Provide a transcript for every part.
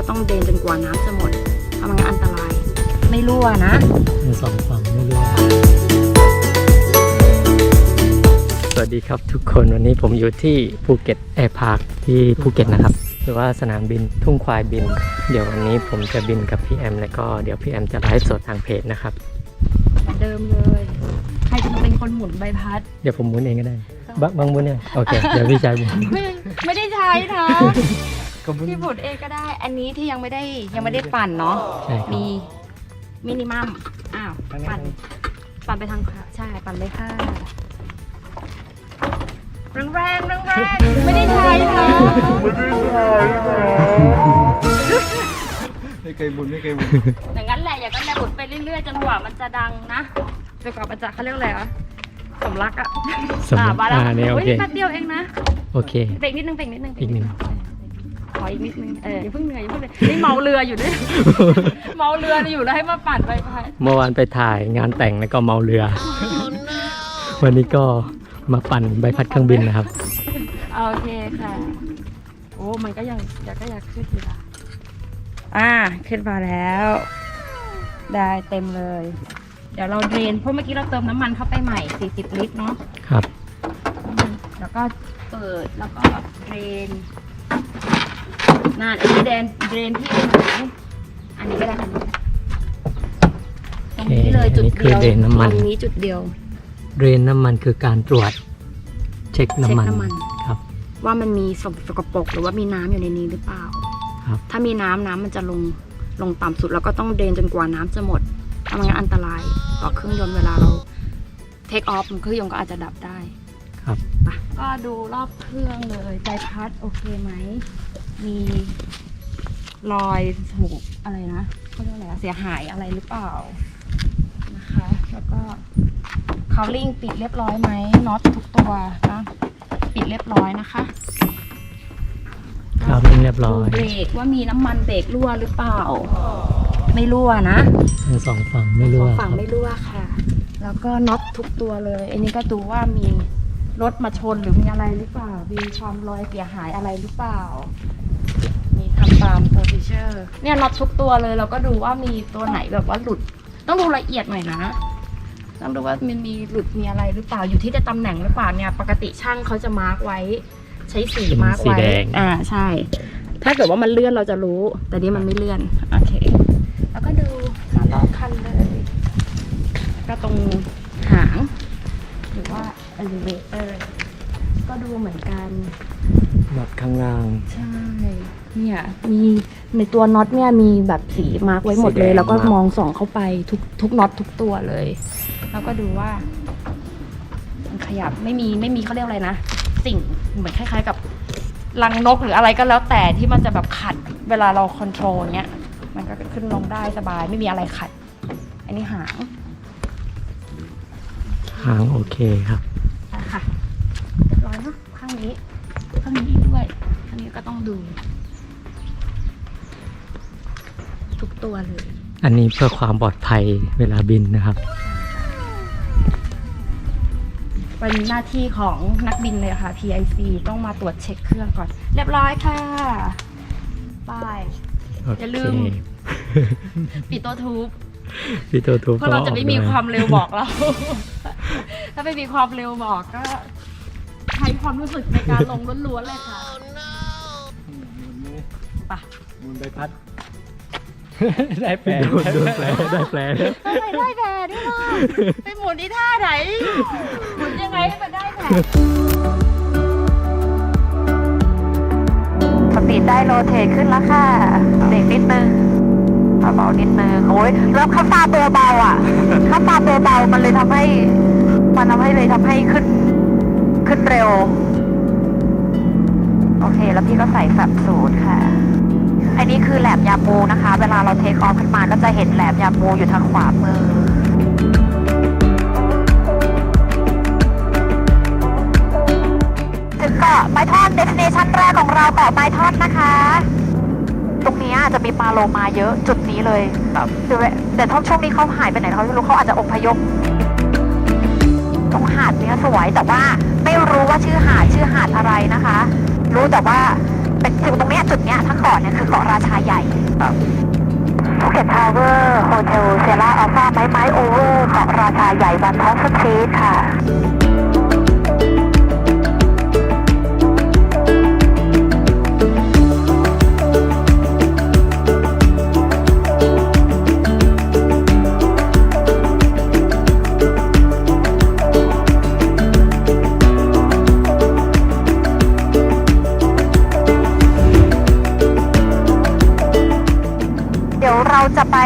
ก็ต้องเดินจนกว่าน้ำจะหมดทำงั้นอันตราย ไม่รั่วนะทั้งสองฝั่งไม่รู้สวัสดีครับทุกคนวันนี้ผมอยู่ที่ภูเก็ตแอร์พาร์คที่ภูเก็ตนะครับ หรือว่าสนามบินทุ่งควายบิน เดี๋ยววันนี้ผมจะบินกับพี่แอมแล้วก็เดี๋ยวพี่แอมจะไลฟ์สดทางเพจนะครับเหมือนเดิมเลย ใครจะมาเป็นคนหมุนใบพัด เดี๋ยวผมหมุนเองก็ได้บางบางหมุนเนี่ยโอเค เดี๋ยวพี่ชายหมุนไม่ไม่ได้ใช้นะ ก็หมุนพี่หมุนเองก็ได้ อันนี้ที่ยังไม่ได้ยังไม่ได้ปั่นเนาะ ใช่ครับ มีมินิมัม อ้าวปั่น ปั่นไปทางขวาใช่ ปั่นเลยค่ะ แรงแรงแรงแรงไม่ได้ใช้นะไม่เคยบุญไม่เคยบุญอย่างนั้นแหละ อย่าก็แม่หมุนไปเรื่อยๆจนกว่ามันจะดังนะจนกว่ามันจะเขาเรียกอะไรวะสำลักอะสำหรับมาแล้วอ่าเนี่ยโอเคฮ้ยแป๊บเดียวเองนะ โอเค เบรกนิดนึงเบรกนิดนึงอีกหนึ่ง ขออีกนิดนึงเอออย่าเพิ่งเหนื่อยอย่าเพิ่งเหนื่อยนี่เมาเรืออยู่ด้วย เมาเรืออยู่แล้วให้มาปั่นไปพัดเมื่อวานไปถ่ายงานแต่งแล้วก็เมาเรือ วันนี้ก็มาปั่นใบพัดเครื่องบินนะครับ โอเคค่ะ โอ้มันก็ยังอยากก็อยากขึ้นอยู่ละอ่าขึ้นมาแล้ว ได้เต็มเลย เดี๋ยวเราเดรนเพราะเมื่อกี้เราเติมน้ำมันเข้าไปใหม่ 40 ลิตรเนาะครับ แล้วก็เปิดแล้วก็เดรน นั่นอันนี้เดรนเดรนที่ไหนอันนี้ก็ได้ค่ะตรงนี้เลยโอเคจุดอันนี้คือเดียวเดรนน้ำมัน ตรงนี้จุดเดียวเรนน้ำมันคือการตรวจเช็คน้ำมัน เช็คน้ำมัน ครับ ว่ามันมีสสกปรกหรือว่ามีน้ำอยู่ในนี้หรือเปล่า ครับ ถ้ามีน้ำน้ำมันจะลงลงต่ำสุดแล้วก็ต้องเดินจนกว่าน้ำจะหมดทำงั้นอันตรายต่อเครื่องยนต์เวลาเราเทคออฟเครื่องยนต์ก็อาจจะดับได้ครับ ไปก็ดูรอบเครื่องเลยใบพัดโอเคไหม มีรอยถูกอะไรนะเขาเรียกอะไรอะเสียหายอะไรหรือเปล่านะคะ แล้วก็คาวลิ่งปิดเรียบร้อยไหมน็อตทุกตัวนะปิดเรียบร้อยนะคะครับเรียบร้อยดูเบรกว่ามีน้ำมันเบรกรั่วหรือเปล่า ไม่รั่วนะทั้งสองฝั่งไม่รู้สองว่าฝั่งไม่รั่วค่ะ แล้วก็น็อตทุกตัวเลย อันนี้ก็ดูว่ามีรถมาชนหรือมีอะไรหรือเปล่ามีความรอยเสียหายอะไรหรือเปล่า มีทำตาม procedure เนี่ยน็อตทุกตัวเลยเราก็ดูว่ามีตัวไหนแบบว่าหลุด ต้องดูละเอียดหน่อยนะต้องดูว่ามันมีหลุดมีอะไรหรือเปล่าอยู่ที่จะตำแหน่งหรือเปล่าเนี่ยปกติช่างเขาจะมาร์กไว้ ใช้สีมาร์กสีไว้แดง อ่าใช่ ถ้าเกิดว่ามันเลื่อนเราจะรู้ แต่นี่มันไม่เลื่อนโอเค แล้วก็ดูรอบคันเลย ก็ตรงหางหรือว่า elevator ก็ดูเหมือนกันน็อตข้างล่าง ใช่ เนี่ยมีในตัวน็อตเนี่ยมีแบบสีมาร์กไว้หมดเลยสีแดงแล้วก็มาร์คมองส่องเข้าไปทุกทุกน็อตทุกตัวเลย แล้วก็ดูว่ามันขยับไม่มีไม่มีเขาเรียกอะไรนะ สิ่งเหมือนคล้ายๆกับรังนกหรืออะไรก็แล้วแต่ที่มันจะแบบขัดเวลาเราคอนโทรลเนี้ยมันก็ขึ้นลงได้สบายไม่มีอะไรขัด อันนี้หางหางโอเคครับอะค่ะเรียบร้อยเนาะข้างนี้ข้างนี้ด้วยข้างนี้ก็ต้องดู ตัวเลย อันนี้เพื่อความปลอดภัยเวลาบินนะครับ เป็นหน้าที่ของนักบินเลยค่ะ PIC ต้องมาตรวจเช็คเครื่องก่อน เรียบร้อยค่ะบายโออย่าเคลืม ปิดตัวทูบพี่ตัวทูบเพราะเราจะไม่มีก็ออกความเร็วบอกเรา ถ้าไม่มีความเร็วบอกก็ใช้ความรู้สึกในการลงล้วนๆเลยค่ะไปบุญใบพัด ได้แปลโดนแปลได้แปลทำไมได้แผลด้วยล่ะไปหมุนที่ท่าไหนหมุนยังไงให้มันได้แผลสปีดได้โรเทตขึ้นแล้วค่ะเบรกนิดนึงเบาๆนิดนึงโอ้ยแล้วข้าตาตัวเบาอะข้าตาตัวเบามันเลยทำให้ มันทำให้เลยทำให้ขึ้น ขึ้นเร็ว โอเค แล้วพี่ก็ใส่สับสูตรค่ะ อันนี้คือแหลมยามูนะคะ เวลาเราเทคออฟขึ้นมาก็จะเห็นแหลมยามูอยู่ทางขวามือถึงเกาะไม้ท่อนเดสเนชันแรกของเราเกาะไม้ท่อนนะคะ ตรงนี้จะมีปลาโลมาเยอะจุดนี้เลยเดี๋ยวแต่ท่องช่วงนี้เขาหายไปไหนเขาไม่รู้เขาอาจจะอพยพตรงหาดเนี้ยสวยแต่ว่าไม่รู้ว่าชื่อหาดชื่อหาดอะไรนะคะ รู้แต่ว่าเป็น จุดเนี้ยทั้งเกาะเนี่ยคือเกาะราชาใหญ่ครับภูเก็ตทาวเวอร์โฮเทลเซล่าอัลฟาไม้ไม้โอเวอร์เกาะราชาใหญ่บันทัสซีทค่ะ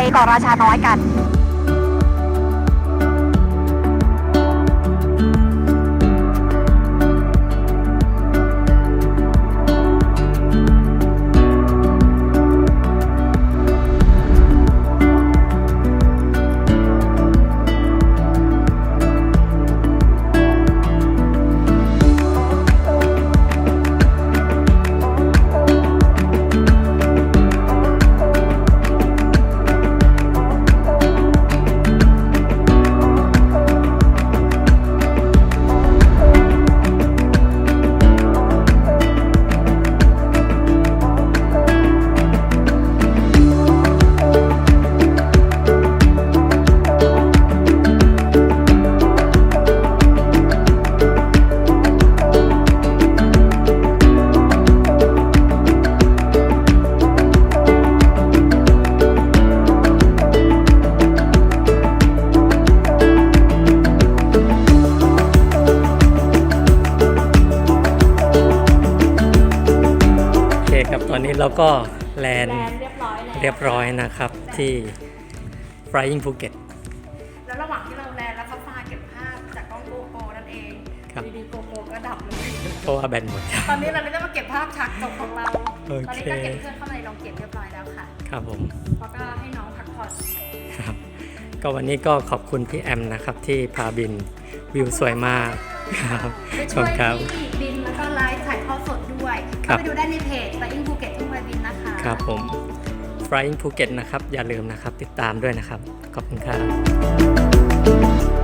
เราจะไปเกาะราชาน้อยกัน แลนด์แลนด์เรียบร้อยแล้วเรียบร้อยนะครับที่ Flying Phuket แล้วระหว่างที่เราแลนด์แล้วเขาฟาเก็บภาพจากกล้องโกโปรนั่นเองครับดีๆโกโปรก็ดับเลยเพราะว่าแบตหมด ตอนนี้เราไม่ได้มาเก็บภาพฉากจบของเรา โอเค ตอนนี้ก็เก็บเพื่อนเข้ามาในโรงเก็บเรียบร้อยแล้วค่ะครับผมแล้วก็ให้น้องพักผ่อนครับก็วันนี้ก็ขอบคุณพี่แอมนะครับที่พาบินวิวสวยมากครับไปขช่อบวยคุณครับพี่บินแล้วก็ไลฟ์ถ่ายทอดสดด้วย ครัเข้าบ ไปดูได้ในเพจ Flying Phuket ครับผม Flying Phuket นะครับ อย่าลืมนะครับ ติดตามด้วยนะครับ ขอบคุณครับ